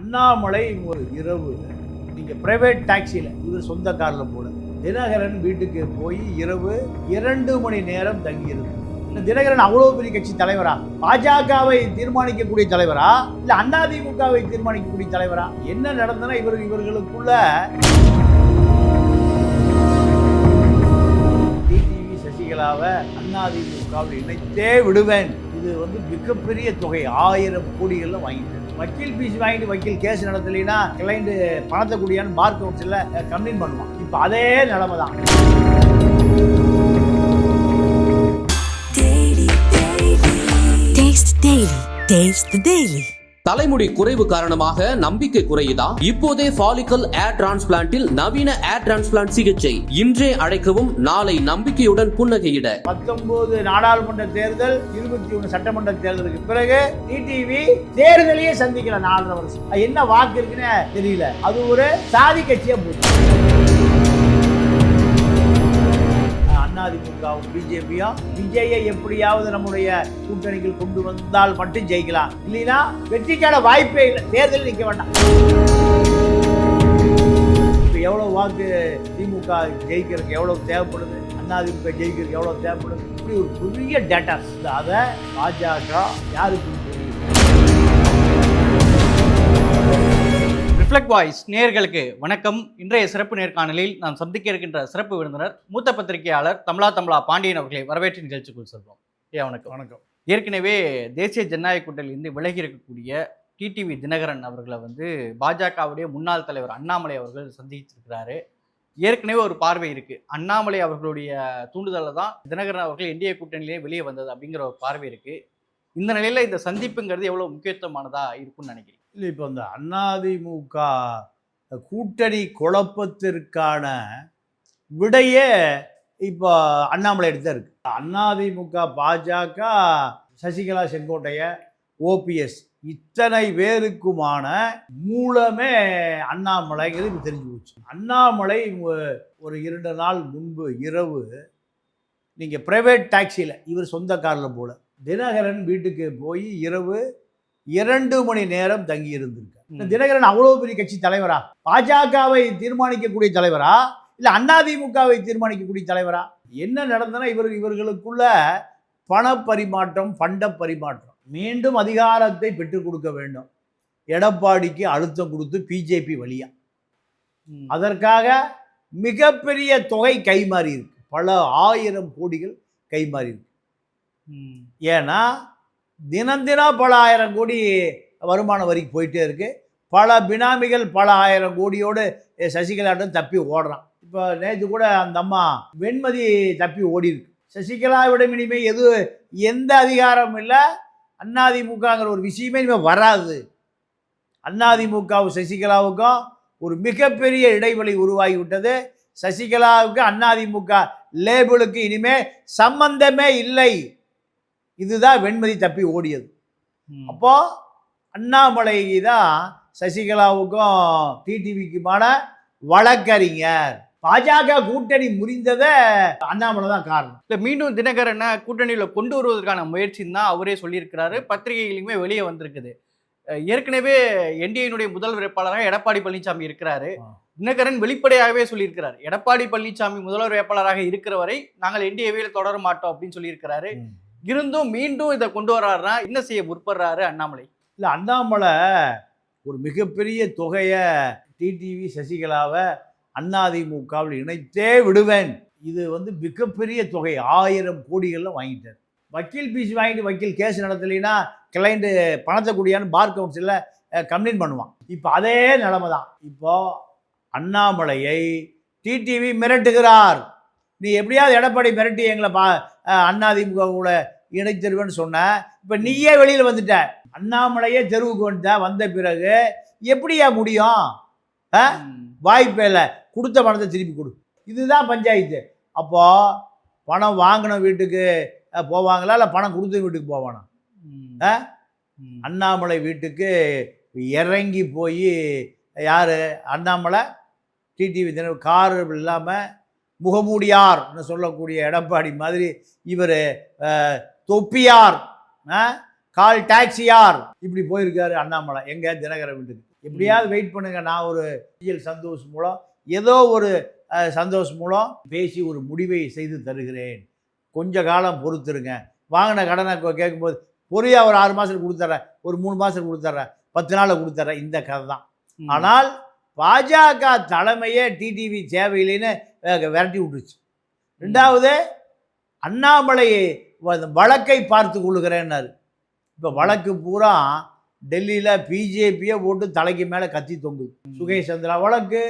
அண்ணாமலை ஒரு இரவு. நீங்கள் ப்ரைவேட் டாக்ஸியில் இவர் சொந்த காரில் போல தினகரன் வீட்டுக்கு போய் இரவு இரண்டு மணி நேரம் தங்கியிருக்கு தினகரன் அவ்வளோ பெரிய கட்சி தலைவரா? பாஜகவை தீர்மானிக்கக்கூடிய தலைவரா? இல்லை அதிமுகவை தீர்மானிக்கக்கூடிய தலைவரா? என்ன நடந்தனா இவர் இவர்களுக்குள்ள டிடிவி சசிகலாவை அதிமுகவில் இணைத்தே விடுவேன். இது வந்து மிகப்பெரிய தொகை. ஆயிரம் கோடிகளில் வாங்கிட்டு வக்கீல் ஃபீஸ் வாங்கிட்டு வக்கீல் கேஸ் நடத்தலைன்னா கிளைண்ட் பணத்தை கூடியான்னு பார் கவுன்சிலில் கம்ப்ளைண்ட் பண்ணுவான் இப்போ அதே நிலைமை தான் Taste Daily. Taste the Daily. தலைமுடி குறைவு காரணமாக நம்பிக்கை குறையுதா? இப்போதே ஃபாலிக்கல் ஏர் டிரான்ஸ்பிளான்ட்டில் நவீன ஏர் டிரான்ஸ்பிளான்ட் சிகிச்சை. இன்றே அழைக்கவும் நாளை நம்பிக்கையுடன் புன்னகையிட. பத்தொன்பது நாடாளுமன்ற தேர்தல் இருபத்தி ஒன்று சட்டமன்ற தேர்தலுக்கு பிறகு டிடிவி தேர்தலையே சந்திக்கிற நாலரை வருஷம். என்ன வாக்கு இருக்குன்னு தெரியல. அது ஒரு சாதி கட்சியா போச்சு. அதிமுகவும் பிஜேபியும் விஜயை எப்படியாவது நம்முடைய கூட்டணிகள் கொண்டு வந்தால் மட்டும் ஜெயிக்கலாம். இல்லைன்னா வெற்றிக்கான வாய்ப்பே இல்லை. தேர்தலில் நிற்க வேண்டாம். இப்போ எவ்வளவு வாக்கு திமுக ஜெயிக்கிறதுக்கு எவ்வளவு தேவைப்படுது? அதிமுக ஜெயிக்கிறதுக்கு எவ்வளவு தேவைப்படுது? இப்படி ஒரு பெரிய டேட்டாஸ் அதை பாஜக யாருக்கு ரிஃப்ளெக்ட் வாய்ஸ் நேயர்களுக்கு வணக்கம். இன்றைய சிறப்பு நேர்காணலில் நாம் சந்திக்க இருக்கின்ற சிறப்பு விருந்தினர் மூத்த பத்திரிகையாளர் தமிழா தமிழா பாண்டியன் அவர்களை வரவேற்று நிகழ்ச்சிக்குள் செல்வோம். ஏ வணக்கம். வணக்கம். ஏற்கனவே தேசிய ஜனநாயக கூட்டணியிலிருந்து விலகி இருக்கக்கூடிய டிடிவி தினகரன் அவர்களை வந்து பாஜகவுடைய முன்னாள் தலைவர் அண்ணாமலை அவர்கள் சந்திச்சிருக்கிறாரு. ஏற்கனவே ஒரு பார்வை இருக்கு. அண்ணாமலை அவர்களுடைய தூண்டுதலில் தான் தினகரன் அவர்கள் இந்திய கூட்டணியிலே வெளியே வந்தது அப்படிங்கிற ஒரு பார்வை இருக்கு. இந்த நிலையில இந்த சந்திப்புங்கிறது எவ்வளவு முக்கியத்துவமானதா இருக்கும்னு நினைக்கிறீங்க? இல்லை இப்போ அந்த அதிமுக கூட்டணி குழப்பத்திற்கான விடையே இப்போ அண்ணாமலை எடுத்து இருக்கு. அதிமுக பாஜக சசிகலா செங்கோட்டைய ஓபிஎஸ் இத்தனை பேருக்குமான மூலமே அண்ணாமலைங்கிறது இப்போ தெரிஞ்சு போச்சு? அண்ணாமலை ஒரு இரண்டு நாள் முன்பு இரவு நீங்கள் ப்ரைவேட் டாக்ஸியில் இவர் சொந்த காரில் போல தினகரன் வீட்டுக்கு போய் இரவு இரண்டு மணி நேரம் தங்கி இருந்திருக்கார் தினகரன் அவ்வளவு பெரிய கட்சி தலைவரா? பாஜகவை தீர்மானிக்கக்கூடிய தலைவரா? இல்ல அதிமுகவை தீர்மானிக்கக்கூடிய தலைவரா? என்ன நடந்தனா இவர் இவர்களுக்குள்ள பண பரிமாற்றம் பண்ட பரிமாற்றம். மீண்டும் அதிகாரத்தை பெற்றுக் கொடுக்க வேண்டும். எடப்பாடிக்கு அழுத்தம் கொடுத்து பிஜேபி வழியா. அதற்காக மிகப்பெரிய தொகை கைமாறி இருக்கு. பல ஆயிரம் கோடிகள் கைமாறி இருக்கு. ஏன்னா தினம் தினம் பல ஆயிரம் கோடி வருமான வரிக்கு போயிட்டே இருக்கு. பல பினாமிகள் பல ஆயிரம் கோடியோடு சசிகலாட்டம் தப்பி ஓடுறான். இப்போ நேற்று கூட அந்த அம்மா வெண்மதி தப்பி ஓடி இருக்கு சசிகலாவிடம் இனிமேல் எது எந்த அதிகாரமும் இல்லை. அதிமுகங்கிற ஒரு விஷயமே இனிமேல் வராது. அதிமுகவும் சசிகலாவுக்கும் ஒரு மிகப்பெரிய இடைவெளி உருவாகி விட்டது சசிகலாவுக்கு அதிமுக லேபிளுக்கு இனிமேல் சம்பந்தமே இல்லை. இதுதான் வெண்மதி தப்பி ஓடியது. ம். அப்போ அண்ணாமலை தான் சசிகலாவுக்கும் டிடிவிக்குமான வழக்கறிஞர். பாஜக கூட்டணி முறிந்ததை அண்ணாமலை தான் காரணம். இல்ல மீண்டும் தினகரனை கூட்டணியில கொண்டு வருவதற்கான முயற்சின்னு தான் அவரே சொல்லியிருக்கிறாரு. பத்திரிகைகளுமே வெளியே வந்திருக்குது. ஏற்கனவே என்டிஏனுடைய முதல் வேட்பாளராக எடப்பாடி பழனிசாமி இருக்கிறாரு. தினகரன் வெளிப்படையாகவே சொல்லியிருக்கிறார். எடப்பாடி பழனிசாமி முதல்வர் வேட்பாளராக இருக்கிற வரை நாங்கள் என்டிஏவில் தொடர மாட்டோம் அப்படின்னு சொல்லியிருக்கிறாரு. இருந்தும் மீண்டும் இதை கொண்டு வர்றாருனா என்ன செய்ய முற்படுறாரு அண்ணாமலை? இல்லை அண்ணாமலை ஒரு மிகப்பெரிய தொகையை டிடிவி சசிகலாவை அதிமுகவில் இணைத்தே விடுவேன். இது வந்து மிகப்பெரிய தொகை ஆயிரம் கோடிகளில் வாங்கிட்டார். வக்கீல் பீஸ் வாங்கிட்டு வக்கீல் கேஸ் நடத்தலைன்னா கிளைண்ட்டு பணத்தை கூடியான்னு பார் கவுன்சிலில் கம்ப்ளைண்ட் பண்ணுவான். இப்போ அதே நிலமை தான். இப்போ அண்ணாமலையை டிடிவி மிரட்டுகிறார். நீ எப்படியாவது எடப்பாடி மிரட்டி எங்களை பா அதிமுக கூட இணைத்தருவேன்னு சொன்ன இப்போ நீயே வெளியில் வந்துட்ட. அண்ணாமலையே தெருவுக்கு வந்துட்ட வந்த பிறகு எப்படியா முடியும்? ஆ? வாய்ப்பே இல்லை. கொடுத்த பணத்தை திருப்பி கொடு. இதுதான் பஞ்சாயத்து. அப்போ பணம் வாங்கின வீட்டுக்கு. போவாங்களா? இல்லை பணம் கொடுத்த வீட்டுக்கு போவானா? ஆ? அண்ணாமலை வீட்டுக்கு இறங்கி போய் யார்? அண்ணாமலை? டிடிவி தின கார் இல்லாமல் முகமூடியார்னு சொல்லக்கூடிய எடப்பாடி மாதிரி இவர் தொப்பியார்? கால் டாக்ஸியார். இப்படி போயிருக்காரு அண்ணாமலை. எங்க? தினகரன் வீட்டுக்கு. எப்படியாவது வெயிட் பண்ணுங்க. நான் ஒரு சந்தோஷ் மூலம் ஏதோ ஒரு அஹ், சந்தோஷ் மூலம் பேசி ஒரு முடிவை செய்து தருகிறேன். கொஞ்ச காலம் பொறுத்துருங்க. வாங்கின கடனை கேட்கும்போது பொறியா ஒரு ஆறு மாதத்துக்கு கொடுத்துட்றேன் ஒரு மூணு மாதத்துக்கு கொடுத்துட்றேன் பத்து நாளில் கொடுத்துட்றேன் இந்த கதை தான். ஆனால் பாஜக தலைமையே டிடிவி தேவையில்லைன்னு அஹ், விரட்டி விட்டுருச்சு. ரெண்டாவது அண்ணாமலை வழக்கை பார்த்து கொள்ளுகிறேன்னாரு. இப்போ வழக்கு பூரா டெல்லியில் பிஜேபியை போட்டு தலைக்கு மேலே கத்தி தொங்குது. சுகேஷ் சந்திரா வழக்கு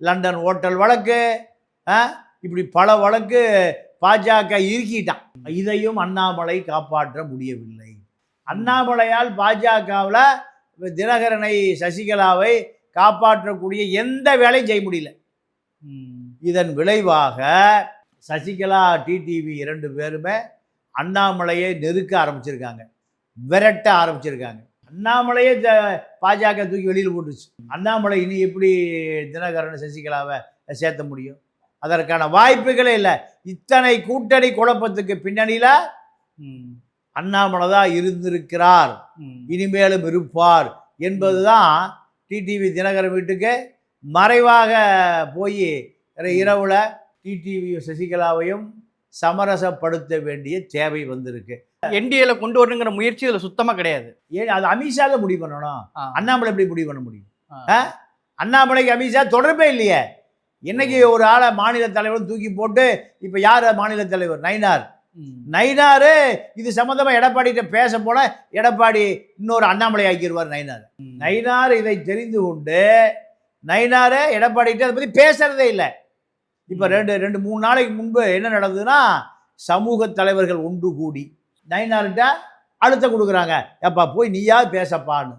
லண்டன் ஹோட்டல் வழக்கு இப்படி பல வழக்கு பாஜக இறுக்கிட்டான். இதையும் அண்ணாமலை காப்பாற்ற முடியவில்லை. அண்ணாமலையால் பாஜகவில் தினகரனை சசிகலாவை காப்பாற்றக்கூடிய எந்த வேலையும் செய்ய முடியல. இதன் விளைவாக சசிகலா டிடிவி இரண்டு பேருமே அண்ணாமலையை நெருக்க ஆரம்பிச்சிருக்காங்க. விரட்ட ஆரம்பிச்சிருக்காங்க. அண்ணாமலையே த- பாஜக தூக்கி வெளியில் போட்டுச்சு அண்ணாமலை இனி எப்படி தினகரன் சசிகலாவை சேர்த்த முடியும்? அதற்கான வாய்ப்புகளே இல்லை. இத்தனை கூட்டணி குழப்பத்துக்கு பின்னணியில். அண்ணாமலை தான் இருந்திருக்கிறார். இனிமேலும் இருப்பார் என்பதுதான் டிடிவி தினகரன் வீட்டுக்கு மறைவாக போய் இரவுல டிடிவி சசிகலாவையும் சமரசப்படுத்த வேண்டிய தேவை வந்திருக்கு. என்டிஏல கொண்டு வரணுங்கிற முயற்சி இதுல சுத்தமா கிடையாது. ஏன் அது அமித்ஷா தான் முடிவு பண்ணணும். அண்ணாமலை எப்படி முடிவு பண்ண முடியும்? அண்ணாமலைக்கு அமித்ஷா தொடர்பே இல்லையே. என்னைக்கு ஒரு ஆளை மாநில தலைவர் தூக்கி போட்டு இப்போ யார் மாநில தலைவர்? நயினார். ம். நயினாரு இது சம்மந்தமாக எடப்பாடிகிட்ட பேச போல எடப்பாடி இன்னொரு அண்ணாமலை ஆக்கிடுவார் நயினார். ம். நயினார் இதை தெரிந்து கொண்டு நயினார் எடப்பாடிகிட்ட அதை பற்றி பேசுறதே இல்லை. இப்போ ரெண்டு ரெண்டு மூணு நாளைக்கு முன்பு என்ன நடந்ததுன்னா சமூக தலைவர்கள் ஒன்று கூடி நயினார்கிட்ட அழுத்தம் கொடுக்குறாங்க. ஏப்பா போய் நீயா பேசப்பான்னு.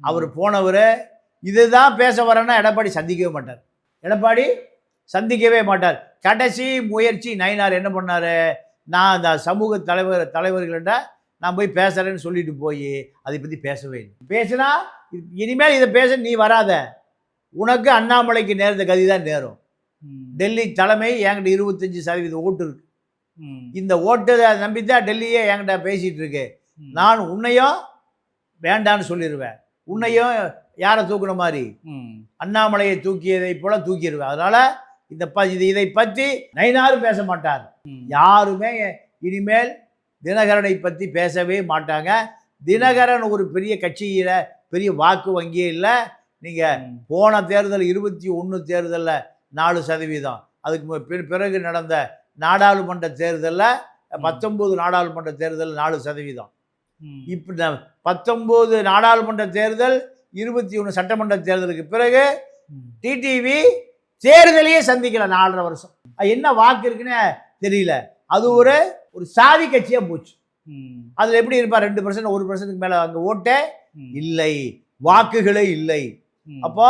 அவர் போனவர் இதுதான் பேச வரேன்னா எடப்பாடி சந்திக்கவே மாட்டார். எடப்பாடி சந்திக்கவே மாட்டார். கடைசி முயற்சி நயினார் என்ன பண்ணார்? நான் அந்த சமூக தலைவர் தலைவர்கள்ட்ட நான் போய் பேசுகிறேன்னு சொல்லிட்டு போய் அதை பற்றி பேசவே இல்லை. பேசினா இனிமேல் இதை பேச நீ வராத. உனக்கு அண்ணாமலைக்கு நேர்ந்த கதி தான் நேரும். டெல்லி தலைமை என்கிட்ட இருபத்தஞ்சி சதவீத ஓட்டு இருக்கு. இந்த ஓட்டை நம்பி தான் டெல்லியே என்கிட்ட பேசிகிட்டு இருக்கு. நான் உன்னையும் வேண்டான்னு சொல்லிடுவேன் உன்னையும் யாரை தூக்குன மாதிரி. அண்ணாமலையை தூக்கியதை போல தூக்கிடுவேன் அதனால இந்த ப இது இதை பற்றி நைனாரும் பேச மாட்டார். யாருமே இனிமேல் தினகரனை பற்றி பேசவே மாட்டாங்க தினகரன் ஒரு பெரிய கட்சியில் பெரிய வாக்கு வங்கியே இல்லை நீங்கள். போன தேர்தல் இருபத்தி ஒன்று தேர்தலில் நாலு சதவீதம். அதுக்கு பிறகு நடந்த நாடாளுமன்ற தேர்தலில் பத்தொம்போது நாடாளுமன்ற தேர்தல் நாலு சதவீதம். இப்போ பத்தொம்போது நாடாளுமன்ற தேர்தல் இருபத்தி ஒன்று சட்டமன்ற தேர்தலுக்கு பிறகு. டிடிவி தேர்தலையே சந்திக்கல நாலரை வருஷம். என்ன வாக்கு இருக்குன்னு தெரியல. அது ஒரு ஒரு சாதி கட்சியாக போச்சு. அதில் எப்படி இருப்பா? ரெண்டு பர்சன்ட் ஒரு பர்சன்ட்டுக்கு மேலே அங்கே ஓட்டே. இல்லை. வாக்குகளே இல்லை. அப்போ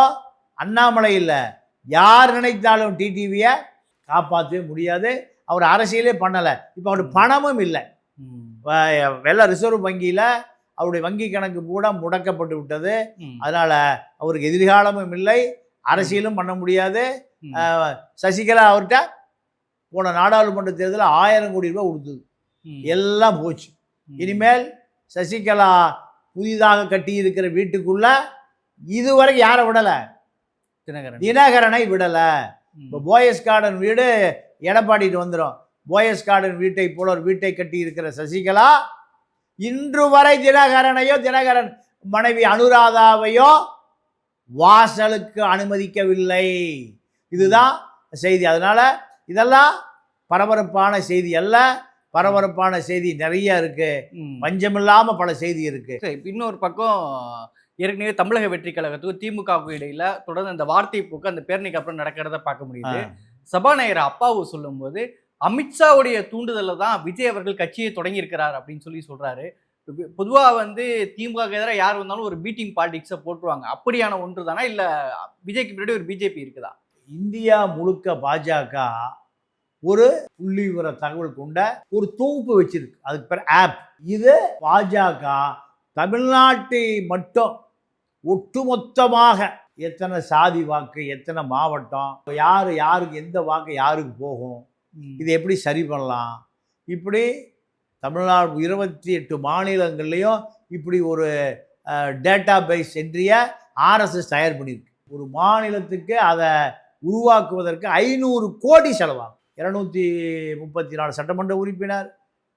அண்ணாமலை இல்லை. யார் நினைத்தாலும் டிடிவியை காப்பாற்றவே முடியாது. அவர் அரசியலே பண்ணலை. இப்போ அவருடைய பணமும் இல்லை. வெள்ள ரிசர்வ் வங்கியில் அவருடைய வங்கி கணக்கு கூட முடக்கப்பட்டு விட்டது. அதனால் அவருக்கு எதிர்காலமும் இல்லை. அரசியலும் பண்ண முடியாது. சசிகலா அவர்கிட்ட போன நாடாளுமன்ற தேர்தலில் ஆயிரம் கோடி ரூபாய் கொடுத்தது. எல்லாம் போச்சு. இனிமேல் சசிகலா புதிதாக கட்டியிருக்கிற வீட்டுக்குள்ள இதுவரைக்கும் யாரை விடலை? தினகரன். தினகரனை விடலை. இப்போ போயஸ் கார்டன் வீடு எடப்பாடிட்டு வந்துடும் போயஸ் கார்டன் வீட்டை போல ஒரு வீட்டை கட்டி இருக்கிற சசிகலா இன்று வரை தினகரனையோ தினகரன் மனைவி அனுராதாவையோ வாசலுக்கு அனுமதிக்கவில்லை. இதுதான் செய்தி. அதனால இதெல்லாம் பரபரப்பான செய்தி அல்ல. பரபரப்பான செய்தி நிறைய இருக்கு. ம். பஞ்சமில்லாம பல செய்தி இருக்கு. சரி இப்ப இன்னொரு பக்கம் ஏற்கனவே தமிழக வெற்றி கழகத்துக்கும் திமுகவுக்கும் இடையில தொடர்ந்து அந்த வார்த்தை போக்கு அந்த பேரணிக்கு அப்புறம் நடக்கிறத பார்க்க முடியுது. சபாநாயகர் அப்பாவு சொல்லும்போது அமித்ஷாவுடைய தூண்டுதல்ல தான் விஜய் அவர்கள் கட்சியை தொடங்கி இருக்கிறார் அப்படின்னு சொல்லி சொல்றாரு. பொ- பொதுவா வந்து திமுக எதிராக யார் வந்தாலும் ஒரு பீட்டிங் பாலிடிக்ஸை போட்டுருவாங்க. அப்படியான ஒன்று தானா? இல்ல விஜய்க்கு பின்னாடி ஒரு பிஜேபி இருக்குதா? இந்தியா முழுக்க பாஜக ஒரு புள்ளி விவர தகவல் கொண்ட ஒரு தொகுப்பு வச்சிருக்கு. அதுக்கு பேர் ஆப். இது பாஜக தமிழ்நாட்டை மட்டும் ஒட்டுமொத்தமாக எத்தனை சாதி வாக்கு எத்தனை மாவட்டம் யார் யாருக்கு எந்த வாக்கு யாருக்கு போகும்? இதை எப்படி சரி பண்ணலாம்? இப்படி தமிழ்நாடு இருபத்தி எட்டு மாநிலங்கள்லேயும் இப்படி ஒரு டேட்டா பேஸ் என்றிய ஆர்எஸ்எஸ் தயார் பண்ணியிருக்கு. ஒரு மாநிலத்துக்கு அதை உருவாக்குவதற்கு ஐநூறு கோடி செலவாகும். இருநூத்தி முப்பத்தி நாலு சட்டமன்ற உறுப்பினர்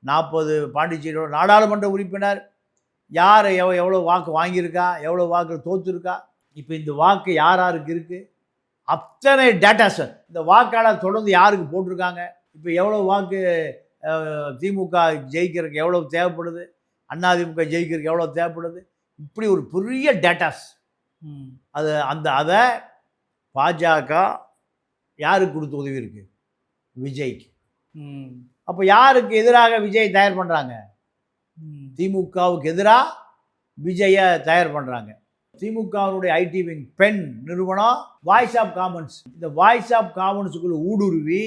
நாற்பது பாண்டிச்சேரியோட நாடாளுமன்ற உறுப்பினர் யார் எவ எவ்வளோ வாக்கு வாங்கியிருக்கா எவ்வளோ வாக்கு தோத்துருக்கா இப்போ இந்த வாக்கு யார் யாருக்கு இருக்குது அத்தனை டேட்டாஸ் இந்த வாக்காளர் தொடர்ந்து யாருக்கு போட்டிருக்காங்க? இப்போ எவ்வளோ வாக்கு திமுக ஜெயிக்கிறதுக்கு எவ்வளோ தேவைப்படுது? அதிமுக ஜெயிக்கிறதுக்கு எவ்வளோ தேவைப்படுது? இப்படி ஒரு பெரிய டேட்டாஸ். அது அந்த அதை பாஜக யாருக்கு கொடுத்து உதவி இருக்கு? விஜய்க்கு. அப்போ யாருக்கு எதிராக விஜய் தயார் பண்ணுறாங்க. திமுகவுக்கு எதிராக விஜயை தயார் பண்ணுறாங்க திமுகவினுடைய ஐடி விங் பெண் நிறுவனம் வாய்ஸ் ஆஃப் காமன்ஸ் இந்த வாய்ஸ் ஆஃப் காமன்ஸுக்குள்ள ஊடுருவி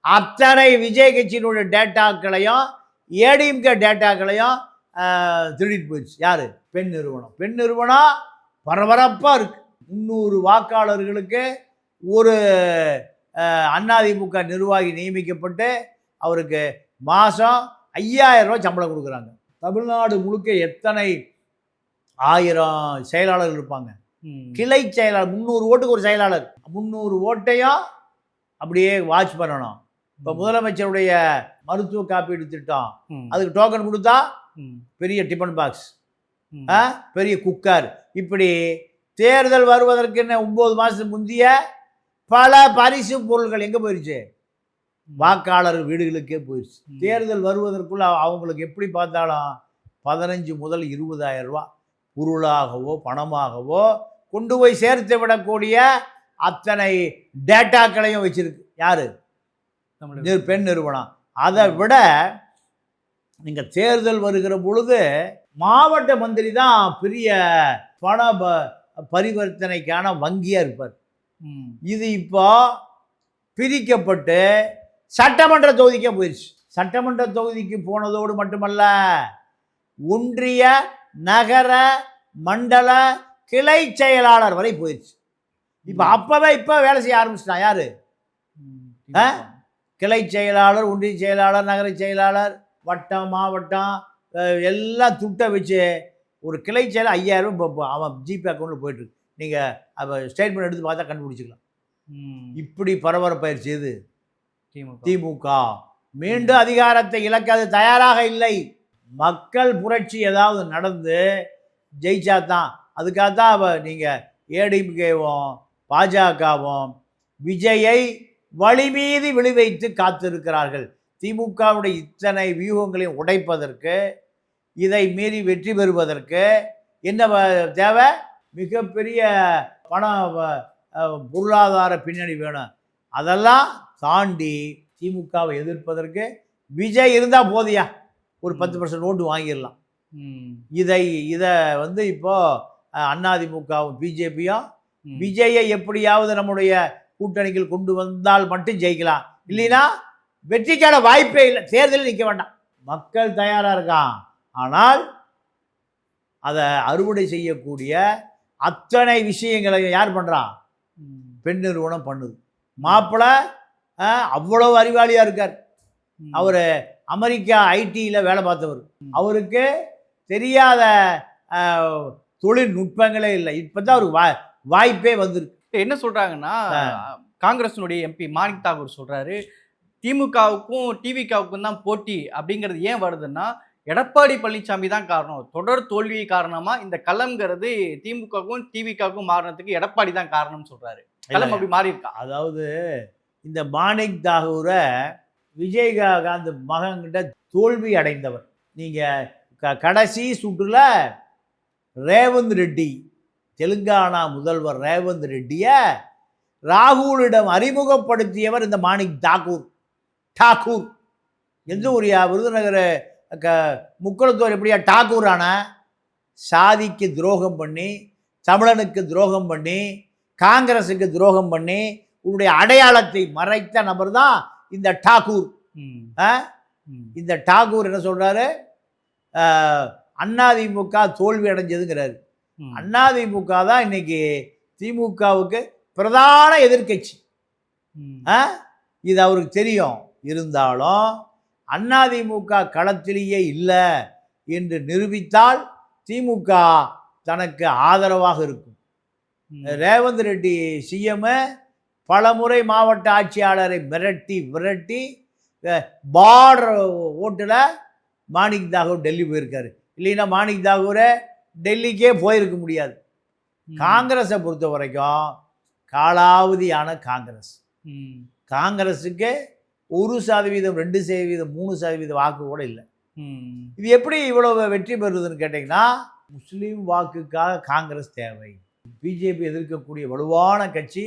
அத்தனை விஜய் கட்சியினுடைய டேட்டாக்களையும் ஏடிஎம்கே டேட்டாக்களையும் திருடிட்டு போயிடுச்சு. யார்? பெண் நிறுவனம். பெண் நிறுவனம் பரபரப்பாக இருக்கு. முந்நூறு வாக்காளர்களுக்கு ஒரு அதிமுக நிர்வாகி நியமிக்கப்பட்டு அவருக்கு மாதம் ஐயாயிரம் ரூபா சம்பளம் கொடுக்குறாங்க. தமிழ்நாடு முழுக்க எத்தனை ஆயிரம் செயலாளர்கள் இருப்பாங்க. கிளை செயலாளர் முந்நூறு ஓட்டுக்கு ஒரு செயலாளர். முந்நூறு ஓட்டையும் அப்படியே வாட்ச் பண்ணணும். இப்போ முதலமைச்சருடைய மருத்துவ காப்பீடு திட்டம். அதுக்கு டோக்கன் கொடுத்தா. பெரிய டிஃபன் பாக்ஸ் பெரிய குக்கர் இப்படி தேர்தல் வருவதற்கு ஒம்பது மாதத்துக்கு முந்தைய பல பரிசு பொருட்கள் எங்கே போயிடுச்சு வாக்காளர் வீடுகளுக்கே போயிடுச்சு. தேர்தல் வருவதற்குள்ள அவ- அவங்களுக்கு எப்படி பார்த்தாலும் பதினஞ்சு முதல் இருபதாயிரம் ரூபா பொருளாகவோ பணமாகவோ கொண்டு போய் சேர்த்து விடக்கூடிய அத்தனை டேட்டாக்களையும் வச்சிருக்கு. யாரு? பெண் நிறுவனம். அதை விட நீங்கள் தேர்தல் வருகிற பொழுது மாவட்ட மந்திரி தான் பெரிய பண ப- பரிவர்த்தனைக்கான வங்கியாக இருப்பார். இது இப்போ பிரிக்கப்பட்டு சட்டமன்ற தொகுதிக்கே போயிடுச்சு சட்டமன்ற தொகுதிக்கு போனதோடு மட்டுமல்ல ஒன்றிய நகர மண்டல கிளை செயலாளர் வரை போயிடுச்சு இப்போ அப்பவே இப்போ வேலை செய்ய ஆரம்பிச்சிட்டான் யாரு? கிளை செயலாளர் ஒன்றிய செயலாளர் நகர செயலாளர் வட்டம் மாவட்டம் எல்லாம் துட்டை வச்சு ஒரு கிளை செயலர் ஐயாயிரம் இப்போ அவன் ஜிபே அக்கௌண்ட்டில் போயிட்டுருக்கு நீங்கள் அவன் ஸ்டேட்மெண்ட் எடுத்து பார்த்தா கண்டுபிடிச்சிக்கலாம். இப்படி பரபரப்பாயிருச்சு இது திமுக. மீண்டும் அதிகாரத்தை இழக்க அது தயாராக இல்லை. மக்கள் புரட்சி ஏதாவது நடந்து ஜெயிச்சா தான் அதுக்காக தான் அவ நீங்கள் ஏடிஎம்கேவும் பாஜகவும் விஜயை வழி மீது விழிவைத்து காத்திருக்கிறார்கள். திமுகவுடைய இத்தனை வியூகங்களையும் உடைப்பதற்கு இதை மீறி வெற்றி பெறுவதற்கு என்ன தேவை? மிகப்பெரிய பண பொருளாதார பின்னணி வேணும். அதெல்லாம் தாண்டி திமுகவை எதிர்ப்பதற்கு விஜய் இருந்தால் போதியா? ஒரு பத்து பர்சன்ட் ஓட்டு வாங்கிடலாம். இதை இதை வந்து இப்போ அதிமுகவும் பிஜேபியும். விஜயை எப்படியாவது நம்முடைய கூட்டணிகள் கொண்டு வந்தால் மட்டும் ஜெயிக்கலாம். இல்லைன்னா வெற்றிக்கான வாய்ப்பே இல்லை. தேர்தலில் நிற்க வேண்டாம். மக்கள் தயாராக இருக்கான். ஆனால் அதை அறுவடை செய்யக்கூடிய அத்தனை விஷயங்களையும் யார் பண்ணுறான். பெண் நிறுவனம் பண்ணுது. மாப்பிள்ளை அவ்வளவு அறிவாளியாக இருக்கார். அவர் அமெரிக்கா ஐடியில் வேலை பார்த்தவர். அவருக்கு தெரியாத தொழில்நுட்பங்களே இல்லை. இப்போ தான் அவருக்கு வா வாய்ப்பே வந்திருக்கு. என்ன சொல்றாங்கன்னா ஆ. காங்கிரஸினுடைய எம்பி மாணிக் தாகூர் சொல்றாரு திமுகவுக்கும் டிவிகாவுக்கும் தான் போட்டி அப்படிங்கிறது ஏன் வருதுன்னா எடப்பாடி பழனிசாமி தான் காரணம். தொடர் தோல்வி காரணமா இந்த களம்ங்கிறது திமுகவுக்கும் டிவிகாவுக்கும் மாறினதுக்கு எடப்பாடி தான் காரணம்னு சொல்றாரு. களம் அப்படி மாறி இருக்கா அதாவது இந்த மாணிக் தாகூரை விஜயகாந்த் மகன்கிட்ட தோல்வி அடைந்தவர். நீங்கள் க கடைசி சுற்றில் ரேவந்த் ரெட்டி தெலுங்கானா முதல்வர் ரேவந்த் ரெட்டியை ராகுலிடம் அறிமுகப்படுத்தியவர் இந்த மாணிக் தாக்கூர் டாக்கூர் எந்த ஊரியா? விருதுநகர் க முக்குளத்தூர் எப்படியா? டாகூர் ஆன சாதிக்கு துரோகம் பண்ணி தமிழனுக்கு துரோகம் பண்ணி காங்கிரஸுக்கு துரோகம் பண்ணி உன்னுடைய அடையாளத்தை மறைத்த நபர் தான் இந்த? ம். இந்த டாகூர் என்ன சொல்றாரு ஆஹ், அண்ணாதிமுக தோல்வி அடைஞ்சதுங்கிறாரு ம். அண்ணாதிமுக தான் இன்னைக்கு திமுகவுக்கு பிரதான. ஆ? இது அவருக்கு தெரியும் இருந்தாலும் அதிமுக களத்திலேயே இல்லை என்று நிரூபித்தால் திமுக தனக்கு ஆதரவாக இருக்கும். ரேவந்த் ரெட்டி சிஎம் பலமுறை மாவட்ட ஆட்சியாளரை மிரட்டி விரட்டி பார்டர் ஓட்டில் மாணிக் தாகூர் டெல்லி போயிருக்காரு இல்லைன்னா மாணிக் தாகூரை டெல்லிக்கே போயிருக்க முடியாது. காங்கிரஸை பொறுத்த வரைக்கும் காலாவதியான காங்கிரஸ். காங்கிரஸுக்கு ஒரு சதவீதம் ரெண்டு சதவீதம் மூணு சதவீதம் வாக்கு கூட இல்லை. இது எப்படி இவ்வளவு வெற்றி பெறுதுன்னு கேட்டிங்கன்னா முஸ்லீம் வாக்குக்காக காங்கிரஸ் தேவை பிஜேபி எதிர்க்கக்கூடிய வலுவான கட்சி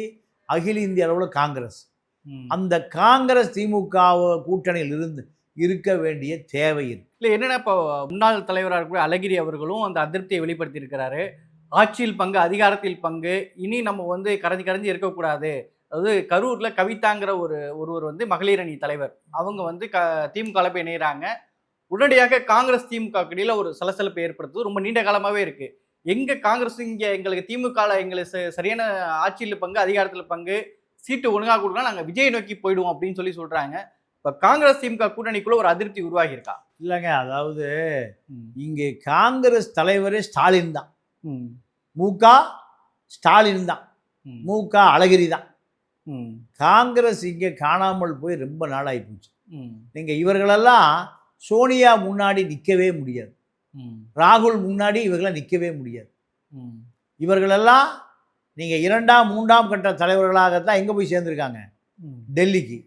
அகில இந்திய அளவில் காங்கிரஸ். அந்த காங்கிரஸ் திமுக கூட்டணியில் இருந்து இருக்க வேண்டிய தேவை இருக்கு. இல்ல என்னன்னா இப்போ முன்னாள் தலைவராக இருக்கக்கூடிய அழகிரி அவர்களும் அந்த அதிருப்தியை வெளிப்படுத்தி இருக்கிறாரு ஆட்சியில் பங்கு அதிகாரத்தில் பங்கு இனி நம்ம வந்து கரைஞ்சி கரைஞ்சி இருக்கக்கூடாது. அதாவது கரூர்ல கவிதாங்கிற ஒரு ஒருவர் வந்து மகளிர் அணி தலைவர். அவங்க வந்து க திமுக போய் இணைகிறாங்க உடனடியாக காங்கிரஸ் திமுக இடையில ஒரு சலசலப்பை ஏற்படுத்துது. ரொம்ப நீண்ட காலமாவே இருக்கு. எங்க காங்கிரஸ் இங்க எங்களுக்கு திமுக எங்களுக்கு ச- சரியான ஆட்சியில் பங்கு அதிகாரத்தில் பங்கு சீட்டு ஒழுங்கா கொடுக்கலாம் நாங்க விஜய் நோக்கி போயிடுவோம் அப்படின்னு சொல்லி சொல்றாங்க இப்ப காங்கிரஸ் திமுக கூட்டணிக்குள்ள ஒரு அதிருப்தி உருவாகி இருக்கா இல்லைங்க அதாவது இங்கே காங்கிரஸ் தலைவரே ஸ்டாலின் தான் ம் முக ஸ்டாலின் தான் ம். முக அழகிரி தான். காங்கிரஸ் இங்கே காணாமல் போய் ரொம்ப நாளாகி போச்சு ம். நீங்கள் இவர்களெல்லாம் சோனியா முன்னாடி நிற்கவே முடியாது. ராகுல் முன்னாடி இவர்களை நிற்கவே முடியாது. ம். இவர்களெல்லாம் நீங்கள் இரண்டாம் மூன்றாம் கட்ட தலைவர்களாகத்தான் எங்கே போய் சேர்ந்துருக்காங்க. டெல்லிக்கு.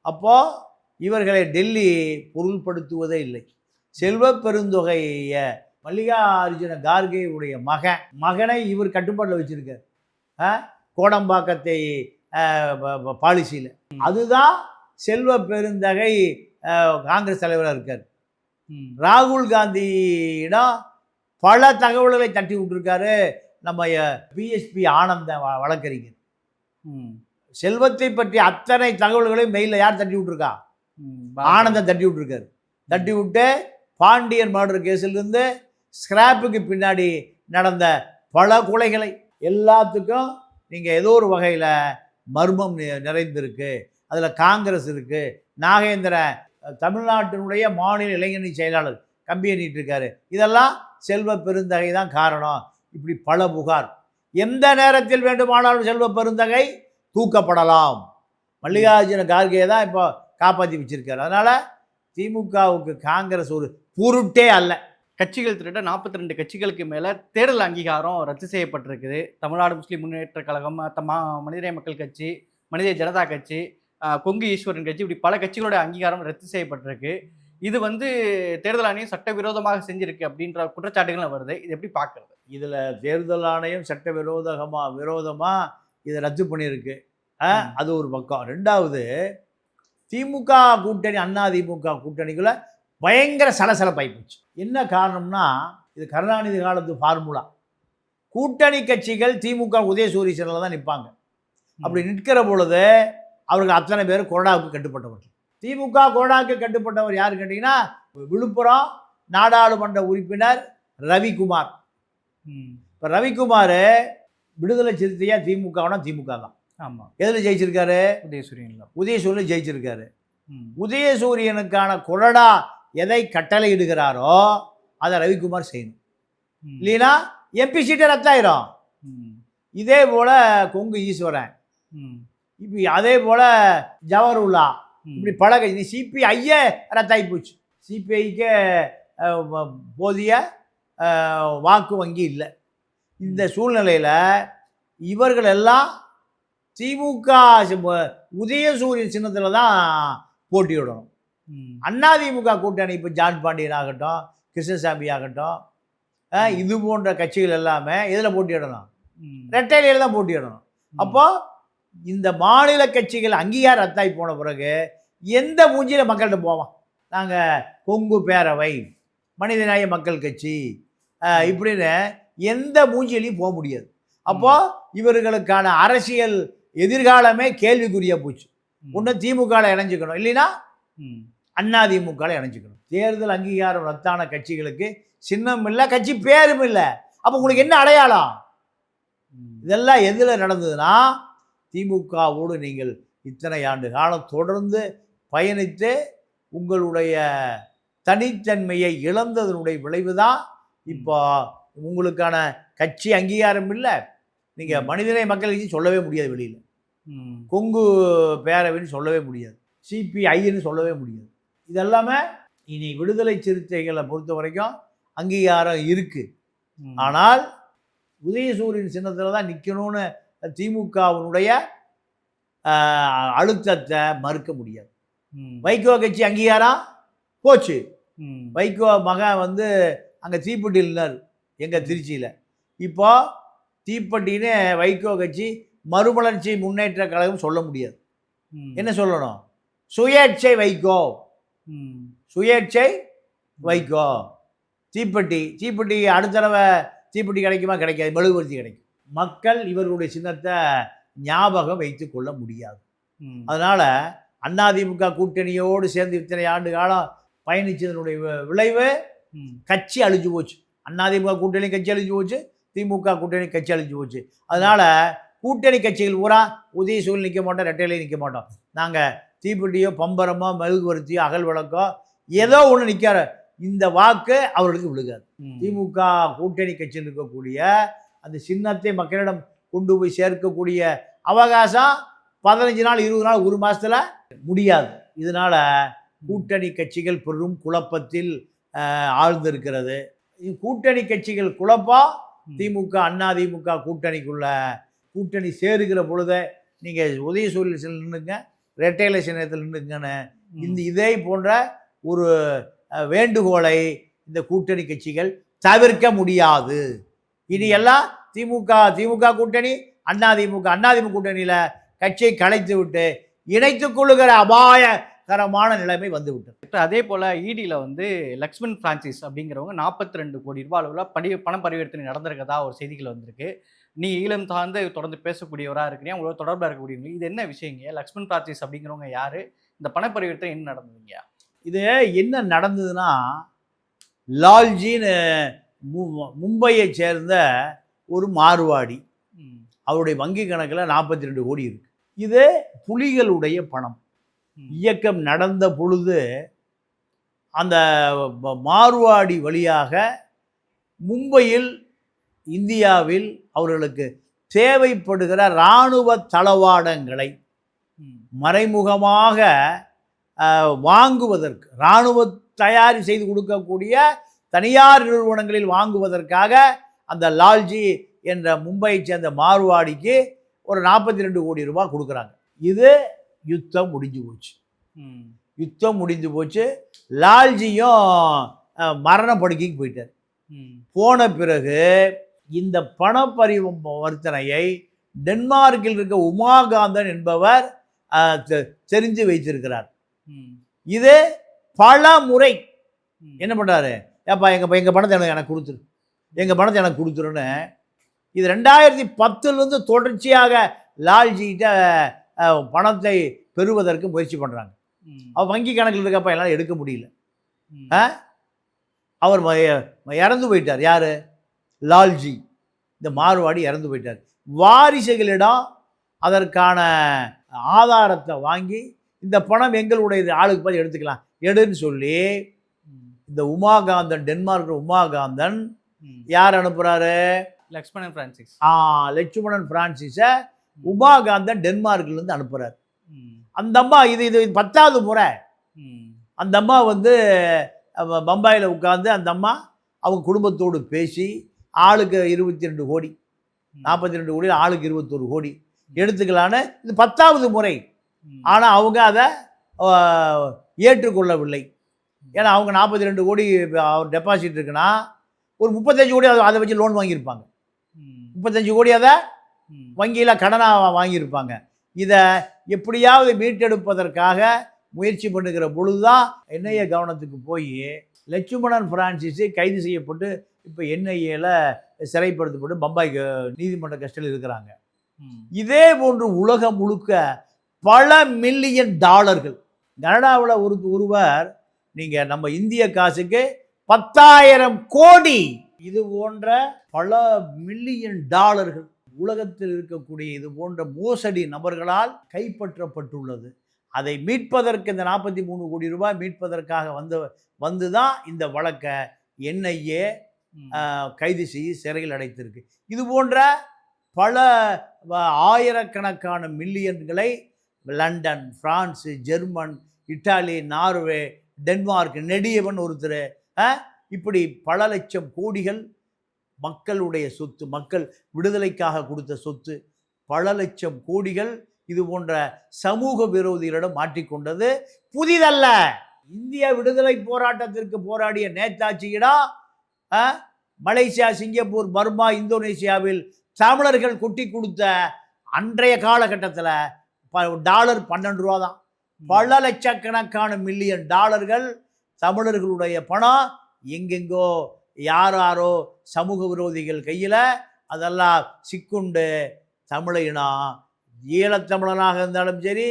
அப்போது இவர்களை டெல்லி பொருள்படுத்துவதே இல்லை. செல்வ பெருந்தொகைய மல்லிகார்ஜுன கார்கேவுடைய மகன் மகனை இவர் கட்டுப்பாட்டில் வச்சுருக்கார். கோடம்பாக்கத்தை பாலிசியில். அதுதான் செல்வ பெருந்தகை காங்கிரஸ் தலைவராக இருக்கார். ராகுல் காந்தியிடம் பல தகவல்களை தட்டி விட்டுருக்காரு நம்ம பிஎஸ்பி ஆனந்த வழக்கறிஞர். செல்வத்தை பற்றி அத்தனை தகவல்களையும் மெயிலில் யார் தட்டி விட்டுருக்கா? ம். ஆனந்தம் தட்டி விட்டுருக்காரு. தட்டி விட்டு பாண்டியன் மர்டர் கேஸிலிருந்து ஸ்கிராப்புக்கு பின்னாடி நடந்த பல கொலைகளை எல்லாத்துக்கும் நீங்கள் ஏதோ ஒரு வகையில் மர்மம் நிறைந்திருக்கு. அதில் காங்கிரஸ் இருக்குது நாகேந்திரன் தமிழ்நாட்டினுடைய மாநில இளைஞரணி செயலாளர் கம்பி எண்ணிட்டு இருக்காரு. இதெல்லாம் செல்வ பெருந்தகை தான் காரணம். இப்படி பல புகார். எந்த நேரத்தில் வேண்டுமானாலும் செல்வ பெருந்தகை தூக்கப்படலாம். மல்லிகார்ஜுன கார்கே தான் இப்போ காப்பாற்றி வச்சிருக்காரு. அதனால் திமுகவுக்கு காங்கிரஸ் ஒரு பொருட்டே அல்ல. கட்சிகள் திருட்ட நாற்பத்தி ரெண்டு கட்சிகளுக்கு மேலே தேர்தல் அங்கீகாரம் ரத்து செய்யப்பட்டிருக்குது. தமிழ்நாடு முஸ்லீம் முன்னேற்ற கழகம் தமா மனிதநேய மக்கள் கட்சி மனித ஜனதா கட்சி கொங்கு ஈஸ்வரன் கட்சி இப்படி பல கட்சிகளோட அங்கீகாரம் ரத்து செய்யப்பட்டிருக்கு. இது வந்து தேர்தல் ஆணையம் சட்டவிரோதமாக செஞ்சிருக்கு அப்படின்ற குற்றச்சாட்டுகள் வருது. இது எப்படி பார்க்கறது? இதில் தேர்தல் ஆணையம் சட்ட விரோதகமாக விரோதமாக இதை ரத்து பண்ணியிருக்கு. அது ஒரு பக்கம். ரெண்டாவது திமுக கூட்டணி அண்ணா திமுக கூட்டணிக்குள்ள பயங்கர சலசலப்பாகி போச்சு. என்ன காரணம்னா இது கருணாநிதி காலத்து ஃபார்முலா கூட்டணி கட்சிகள் திமுக உதயசூரியனில் தான் நிற்பாங்க அப்படி நிற்கிற பொழுது அவர்கள் அத்தனை பேர் கொரோனாவுக்கு கட்டுப்பட்டவர்கள் திமுக கொரோனாவுக்கு கட்டுப்பட்டவர் யாரு கேட்டிங்கன்னா விழுப்புரம் நாடாளுமன்ற உறுப்பினர் ரவிக்குமார் ம். இப்போ ரவிக்குமார் விடுதலை சிறுத்தையா திமுகனா திமுக தான் ஆமா எதில் ஜெயிச்சிருக்காரு உதயசூரியன்ல உதயசூரியன் ஜெயிச்சிருக்காரு ம். உதயசூரியனுக்கான கொறடா எதை கட்டளை இடுகிறாரோ அதை ரவிக்குமார் செய்யணும் ம். இல்லைன்னா எம்பி சீட்டை ரத்தாயிரும். இதே போல் கொங்கு ஈஸ்வரன் ம். இப்போ அதே போல் ஜவஹர்லா. இப்படி பல கட்சி சிபிஐயே ரத்தாகி போச்சு சிபிஐக்கு போதிய வாக்கு வங்கி இல்லை. இந்த சூழ்நிலையில் இவர்கள் எல்லாம் திமுக உதயசூரியன் சின்னத்தில் தான் போட்டியிடணும். ம். அதிமுக கூட்டணி இப்போ ஜான் பாண்டியன் ஆகட்டும் கிருஷ்ணசாமி ஆகட்டும் இது போன்ற கட்சிகள் எல்லாமே எதில் போட்டியிடணும். ரெட்டையில தான் போட்டியிடணும். அப்போ இந்த மாநில கட்சிகள் அங்கீகாரம் ரத்தாய் போன பிறகு எந்த மூஞ்சியில மக்கள்கிட்ட போவோம் நாங்கள் கொங்கு பேரவை மனிதநேய மக்கள் கட்சி இப்படின்னு எந்த மூஞ்சியிலையும் போக முடியாது. அப்போ இவர்களுக்கான அரசியல் எதிர்காலமே கேள்விக்குறியா போச்சு. ஒன்று திமுகவில் இணைஞ்சுக்கணும். இல்லைன்னா. அண்ணா திமுகவில் இணைஞ்சுக்கணும். தேர்தல் அங்கீகாரம் ரத்தான கட்சிகளுக்கு சின்னம் இல்லை கட்சி பேரும் இல்லை. அப்போ உங்களுக்கு என்ன அடையாளம். இதெல்லாம் எதில் நடந்ததுன்னா திமுகவோடு நீங்கள் இத்தனை ஆண்டு காலம் தொடர்ந்து பயணித்து உங்களுடைய தனித்தன்மையை இழந்ததனுடைய விளைவு தான் இப்போ உங்களுக்கான கட்சி அங்கீகாரம் இல்லை. நீங்கள் மனிதநேய மக்கள் கட்சி சொல்லவே முடியாது வெளியில். கொங்கு பேரவைன்னு சொல்லவே முடியாது. சிபிஐன்னு சொல்லவே முடியாது. இதெல்லாமே இனி விடுதலை சிறுத்தைகளை பொறுத்த வரைக்கும் அங்கீகாரம் இருக்குது. ஆனால் உதயசூரியன் சின்னத்தில் தான் நிற்கணும்னு திமுகவினுடைய அழுத்தத்தை மறுக்க முடியாது. வைகோ கட்சி அங்கீகாரம் போச்சு. வைகோ மகன் வந்து அங்கே தீப்பெட்டியில் இருந்தார் எங்கள் திருச்சியில். இப்போ தீப்பெட்டின்னு வைகோ கட்சி மறுமலர்ச்சி முன்னேற்ற கழகம் சொல்ல முடியாது. ம். என்ன சொல்லணும்? சுயேட்சை வைகோ. சுயேட்சை வைகோ. தீப்பெட்டி தீப்பெட்டி அடுத்த தடவை தீப்பெட்டி கிடைக்குமா? கிடைக்காது. மெழுகுவர்த்தி கிடைக்கும். மக்கள் இவர்களுடைய சின்னத்தை ஞாபகம் வைத்துக் கொள்ள முடியாது. அதனால் அதிமுக கூட்டணியோடு சேர்ந்து இத்தனை ஆண்டு காலம் பயணிச்சதனுடைய வி- விளைவு. கட்சி அழிஞ்சு போச்சு. அதிமுக கூட்டணி கட்சி அழிஞ்சு போச்சு. திமுக கூட்டணி கட்சி அழிஞ்சு போச்சு. அதனால் கூட்டணி கட்சிகள் பூரா உதயசூழல் நிற்க மாட்டோம் ரெட்டையிலையும் நிற்க மாட்டோம். நாங்கள் தீப்பெட்டியோ பம்பரமோ மெழுகுவர்த்தியோ அகல் விளக்கோ ஏதோ ஒன்று நிற்கிற இந்த வாக்கு அவர்களுக்கு விழுகாது. திமுக கூட்டணி கட்சியில் இருக்கக்கூடிய அந்த சின்னத்தை மக்களிடம் கொண்டு போய் சேர்க்கக்கூடிய அவகாசம் பதினஞ்சு நாள் இருபது நாள் ஒரு மாசத்துல முடியாது இதனால கூட்டணி கட்சிகள் பெரும் குழப்பத்தில் ஆழ்ந்திருக்கிறது கூட்டணி கட்சிகள் குழப்பம். திமுக அண்ணா திமுக கூட்டணிக்குள்ள கூட்டணி சேருகிற பொழுது நீங்கள் உதயசூரியல் நின்றுங்க ரெட்டையில சின்னத்தில் நின்றுங்கன்னு. இந்த இதே போன்ற ஒரு வேண்டுகோளை இந்த கூட்டணி கட்சிகள் தவிர்க்க முடியாது இனி எல்லாம் திமுக திமுக கூட்டணி அண்ணா திமுக அண்ணா திமுக கூட்டணியில் கட்சியை கலைத்து விட்டு இணைத்துக் கொள்ளுகிற அபாயகரமான நிலைமை வந்து விட்டது. அதே போல இடியில் வந்து லக்ஷ்மண் பிரான்சிஸ் அப்படிங்கிறவங்க நாற்பத்தி ரெண்டு கோடி ரூபாய் அளவில் படி பண பரிவர்த்தனை நடந்திருக்கதா ஒரு செய்திகள் வந்திருக்கு. நீ ஈழம் சார்ந்து தொடர்ந்து பேசக்கூடியவராக இருக்கிறீங்க உங்களோட தொடர்பில் இருக்கக்கூடியவங்க இது என்ன விஷயங்க? லக்ஷ்மண் பிரான்சிஸ் அப்படிங்கிறவங்க யாரு? இந்த பண பரிவர்த்தனை என்ன நடந்ததுங்க? இது என்ன நடந்ததுன்னா லால்ஜின்னு மும்பையை சேர்ந்த ஒரு மார்வாடி ம். அவருடைய வங்கி கணக்கில் நாற்பத்தி ரெண்டு கோடி இருக்கு இது புலிகளுடைய பணம். இயக்கம் நடந்த பொழுது அந்த ம- மார்வாடி வழியாக மும்பையில் இந்தியாவில் அவர்களுக்கு தேவைப்படுகிற இராணுவ தளவாடங்களை. மறைமுகமாக வாங்குவதற்கு இராணுவ தயாரி செய்து கொடுக்கக்கூடிய தனியார் நிறுவனங்களில் வாங்குவதற்காக அந்த லால்ஜி என்ற மும்பையைச் சேர்ந்த மார்வாடிக்கு ஒரு நாற்பத்தி ரெண்டு கோடி ரூபாய் கொடுக்குறாங்க இது யுத்தம் முடிஞ்சு போச்சு. யுத்தம் முடிஞ்சு போச்சு லால்ஜியும் மரண படுக்கைக்கு போயிட்டார். போன பிறகு இந்த பணப்பரிவர்த்தனையை டென்மார்க்கில் இருக்க உமாகாந்தன் என்பவர் தெரிஞ்சு வைத்திருக்கிறார். இது பல முறை. என்ன பண்ணுறாரு ஏப்பா எங்கள் எங்கள் பணத்தை எனக்கு எனக்கு கொடுத்துரு. எங்கள் பணத்தை எனக்கு கொடுத்துருன்னு இது ரெண்டாயிரத்தி பத்துலேருந்து தொடர்ச்சியாக லால்ஜிகிட்ட பணத்தை பெறுவதற்கு முயற்சி பண்ணுறாங்க. அவர் வங்கி கணக்கில் இருக்கப்ப என்னால் எடுக்க முடியல? அவர் இறந்து போயிட்டார். யார்? லால்ஜி. இந்த மார்வாடி இறந்து போயிட்டார். வாரிசுகளிடம் அதற்கான ஆதாரத்தை வாங்கி இந்த பணம் எங்களுடையது ஆளுக்கு பார்த்து எடுத்துக்கலாம். எடுன்னு சொல்லி. இந்த உமாகாந்தன் டென்மார்க் உமாகாந்தன். யார் அனுப்புகிறாரு லக்ஷ்மணன் பிரான்சிஸ் லட்சுமணன் பிரான்சிஸை உமாகாந்தன் டென்மார்க்லேருந்து அனுப்புகிறார் ம். அந்த அம்மா இது இது பத்தாவது முறை. அந்த அம்மா வந்து பம்பாயில் உட்காந்து அந்த அம்மா அவங்க குடும்பத்தோடு பேசி ஆளுக்கு இருபத்தி ரெண்டு கோடி நாற்பத்தி ரெண்டு கோடி ஆளுக்கு இருபத்தொரு கோடி எடுத்துக்கலான்னு இது பத்தாவது முறை. ஆனால் அவங்க அதை ஏற்றுக்கொள்ளவில்லை ஏன்னா அவங்க நாற்பத்தி ரெண்டு கோடி அவர் டெபாசிட் இருக்குன்னா ஒரு முப்பத்தஞ்சு கோடி அதை அதை வச்சு லோன் வாங்கியிருப்பாங்க. முப்பத்தஞ்சு கோடி அதை. வங்கியில் கடனாக வாங்கியிருப்பாங்க இதை எப்படியாவது மீட்டெடுப்பதற்காக முயற்சி பண்ணுகிற பொழுதுதான் என்ஐஏ கவனத்துக்கு போய் லட்சுமணன் பிரான்சிஸ் கைது செய்யப்பட்டு இப்போ என்ஐஏல சிறைப்படுத்தப்பட்டு பம்பாய் நீதிமன்ற கஸ்டடியில் இருக்கிறாங்க. இதே போன்று உலகம் முழுக்க பல மில்லியன் டாலர்கள் கனடாவில் ஒரு ஒருவர் நீங்கள் நம்ம இந்திய காசுக்கு பத்தாயிரம் கோடி. இது போன்ற பல மில்லியன் டாலர்கள் உலகத்தில் இருக்கக்கூடிய இது போன்ற மோசடி நபர்களால் கைப்பற்றப்பட்டுள்ளது. அதை மீட்பதற்கு இந்த நாற்பத்தி மூணு கோடி ரூபாய் மீட்பதற்காக வந்து வந்து தான் இந்த வழக்கை என்ஐஏ. கைது செய்து சிறையில் அடைத்திருக்கு. இது போன்ற பல ஆயிரக்கணக்கான மில்லியன்களை London France German Italy Norway Denmark Nediyavan ஒருத்தர் இப்படி பல லட்சம் கோடிகள் மக்களுடைய சொத்து மக்கள் விடுதலைக்காக கொடுத்த சொத்து பல லட்சம் கோடிகள் இது போன்ற சமூக விரோதிகளிடம் மாற்றிக்கொண்டது புதிதல்ல. இந்திய விடுதலை போராட்டத்திற்கு போராடிய நேதாஜியிடம் ஆ, மலேசியா சிங்கப்பூர் பர்மா இந்தோனேசியாவில் தமிழர்கள் கொட்டி கொடுத்த அன்றைய காலகட்டத்தில் டாலர் பன்னெண்டு ரூபா தான். பல லட்சக்கணக்கான மில்லியன் டாலர்கள் தமிழர்களுடைய பணம் எங்கெங்கோ யார் யாரோ சமூக விரோதிகள் கையில் அதெல்லாம் சிக்குண்டு தமிழினா ஈழத்தமிழனாக இருந்தாலும் சரி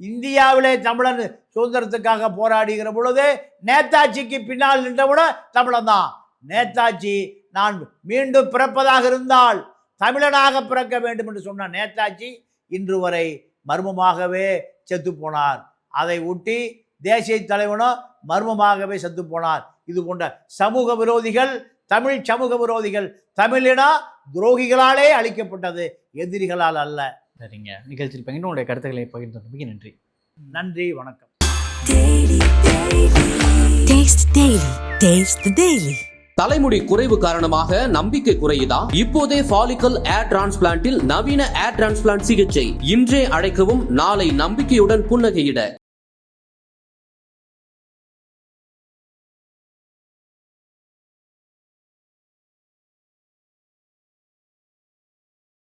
இந்தியாவிலே தமிழன் சுதந்திரத்துக்காக போராடுகிற பொழுது நேதாஜிக்கு பின்னால் நின்றவுடன் தமிழன் தான். நேதாஜி நான் மீண்டும் பிறப்பதாக இருந்தால் தமிழனாக பிறக்க வேண்டும் என்று சொன்ன நேதாஜி இன்று வரை மர்மமாகவே செத்து போனார். அதை ஒட்டி தேசிய தலைவனும் மர்மமாகவே செத்து போனார். இது போன்ற சமூக விரோதிகள் தமிழ் சமூக விரோதிகள் தமிழின துரோகிகளாலே அழிக்கப்பட்டது. எதிரிகளால் அல்ல. சரிங்க. நிகழ்ச்சியில் பகிர்ந்து உங்களுடைய கருத்துக்களை பகிர்ந்தமைக்கு நன்றி. நன்றி வணக்கம். Taste தலைமுடி குறைவு காரணமாக நம்பிக்கை குறையுதா? இப்போதே ஃபாலிக்கல் ஏர் டிரான்ஸ்பிளான்டில் நவீன ஏர் டிரான்ஸ்பிளான்ட் சிகிச்சை இன்றே அழைக்கவும் நாளை நம்பிக்கையுடன் புன்னகையிட.